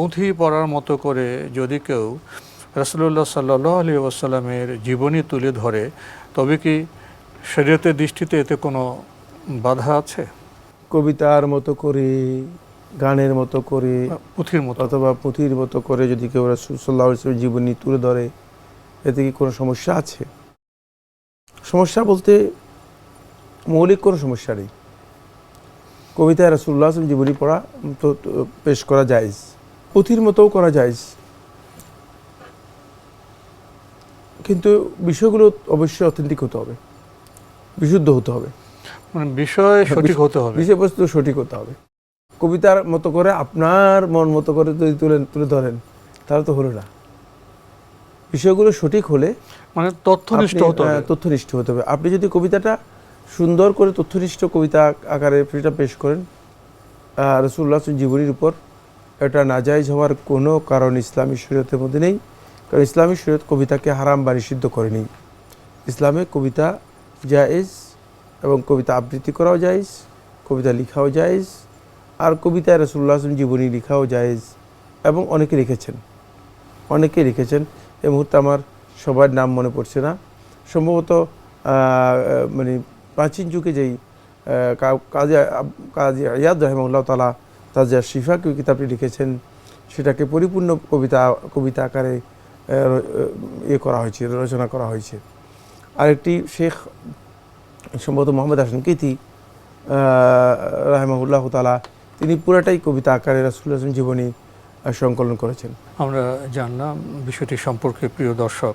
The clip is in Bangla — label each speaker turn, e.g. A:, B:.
A: পুঁথি পড়ার মতো করে যদি কেউ রাসুল্লাহ সাল্লাহ আলী ওয়াসাল্লামের জীবনী তুলে ধরে তবে কি শরীয়তের দৃষ্টিতে এতে কোনো বাধা আছে?
B: কবিতার মতো করে গানের মতো করে
A: পুঁথির মতো।
B: অথবা পুঁথির মতো করে যদি কেউ রসুল্লাহ জীবনী তুলে ধরে এতে কি কোনো সমস্যা আছে? সমস্যা বলতে মৌলিক কোনো সমস্যা নেই। কবিতায় রসুল্লাহ জীবনী পড়া তো পেশ করা যায় পুঁথির মতোও করা যায়। কিন্তু বিষয়গুলো অবশ্যই অথেন্টিক হতে হবে। বিশুদ্ধ হতে হবে।
A: মানে বিষয় সঠিক হতে হবে।
B: বিষয়বস্তু সঠিক হতে হবে। কবিতার মতো করে আপনার মন মতো করে যদি তুলে তুলে ধরেন তাহলে তো হলো না। বিষয়গুলো সঠিক হলে
A: মানে তথ্যনিষ্ঠ হতে হবে।
B: তথ্যনিষ্ঠ হতে হবে। আপনি যদি কবিতাটা সুন্দর করে তথ্যনিষ্ঠ কবিতা আকারে সেটা পেশ করেন রসুল্লাহ জীবনীর উপর এটা নাজাইজ হওয়ার কোনো কারণ ইসলামী শরীয়তের মধ্যে নেই, কারণ ইসলামী শরীয়ত কবিতাকে হারাম বা নিষিদ্ধ করেনি। ইসলামে কবিতা জায়েজ এবং কবিতা আবৃত্তি করাও জায়েজ, কবিতা লিখাও জায়েজ, আর কবিতায় রসুল্লাহ জীবনী লিখাও জায়েজ এবং অনেকে লিখেছেন। অনেকে লিখেছেন এই মুহূর্তে আমার সবার নাম মনে পড়ছে না। সম্ভবত মানে প্রাচীন যুগে যেই কাজী কাজী ইয়াদ রহমুল্লাহ তালা তাজা শিফা কি কিতাবটি লিখেছেন। সেটাকে পরিপূর্ণ কবিতা কবিতা আকারে ইয়ে করা হয়েছে, রচনা করা হয়েছে। আরেকটি শেখ সম্ভবত মোহাম্মদ হাসান কীতি রাহমাহুল্লাহ তালা তিনি পুরাটাই কবিতা আকারে রাসুল্লাহ জীবনী সংকলন করেছেন।
A: আমরা জানলাম বিষয়টি সম্পর্কে প্রিয় দর্শক।